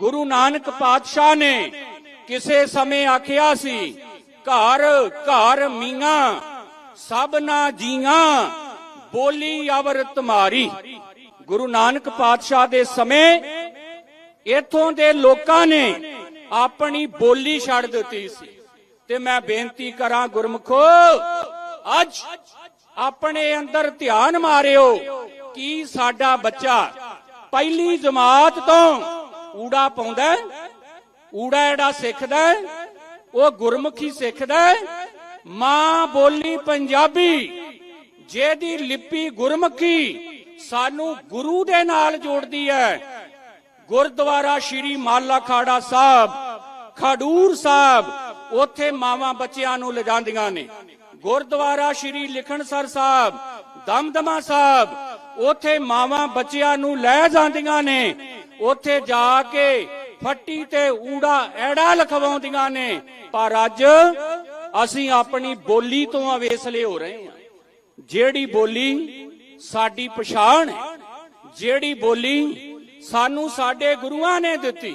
ਗੁਰੂ ਨਾਨਕ ਪਾਤਸ਼ਾਹ ਨੇ ਕਿਸੇ ਸਮੇਂ ਆਖਿਆ ਸੀ, ਘਰ ਘਰ ਮੀਆਂ ਸਭਨਾ ਜੀਆਂ, ਬੋਲੀ ਅਵਰ ਤੁਮਾਰੀ। ਗੁਰੂ ਨਾਨਕ ਪਾਤਸ਼ਾਹ ਦੇ ਸਮੇਂ ਇਥੋਂ ਦੇ ਲੋਕਾਂ ਨੇ ਆਪਣੀ ਬੋਲੀ ਛੱਡ ਦਿੱਤੀ ਸੀ। ਤੇ ਮੈਂ ਬੇਨਤੀ ਕਰਾਂ ਗੁਰਮਖੋ, ਅੱਜ ਆਪਣੇ ਅੰਦਰ ਧਿਆਨ ਮਾਰਿਓ ਕਿ ਸਾਡਾ ਬੱਚਾ ਪਹਿਲੀ ਜਮਾਤ ਤੋਂ ਊੜਾ ਪਾਉਂਦਾ ਊੜਾ ਜਿਹੜਾ ਸਿੱਖਦਾ ਉਹ ਗੁਰਮੁਖੀ ਸਿੱਖਦਾ ਮਾਂ ਬੋਲੀ ਪੰਜਾਬੀ, ਜਿਹਦੀ ਲਿਪੀ ਗੁਰਮੁਖੀ, ਸਾਨੂੰ ਗੁਰੂ ਦੇ ਨਾਲ ਜੋੜਦੀ ਹੈ। ਗੁਰਦੁਆਰਾ ਸ਼੍ਰੀ ਮਾਲਾ ਖਾੜਾ ਸਾਹਿਬ, ਖਡੂਰ ਸਾਹਿਬ, ਉੱਥੇ ਮਾਵਾਂ ਬੱਚਿਆਂ ਨੂੰ ਲਿਜਾਂਦੀਆਂ ਨੇ। ਗੁਰਦੁਆਰਾ ਸ਼੍ਰੀ ਲਿਖਣਸਰ ਸਾਹਿਬ, ਦਮਦਮਾ ਸਾਹਿਬ, ਉੱਥੇ ਮਾਵਾਂ ਬੱਚਿਆਂ ਨੂੰ ਲੈ ਜਾਂਦੀਆਂ ਨੇ। ਉੱਥੇ ਜਾ ਕੇ ਫੱਟੀ ਤੇ ਊੜਾ ਐੜਾ ਲਿਖਵਾਉਂਦੀਆਂ ਨੇ। ਪਰ ਅੱਜ ਅਸੀਂ ਆਪਣੀ ਬੋਲੀ ਤੋਂ ਅਵੇਸਲੇ ਹੋ ਰਹੇ ਹਾਂ। ਜਿਹੜੀ ਬੋਲੀ ਸਾਡੀ ਪਛਾਣ ਹੈ, ਜਿਹੜੀ ਬੋਲੀ ਸਾਨੂੰ ਸਾਡੇ ਗੁਰੂਆਂ ਨੇ ਦਿੱਤੀ।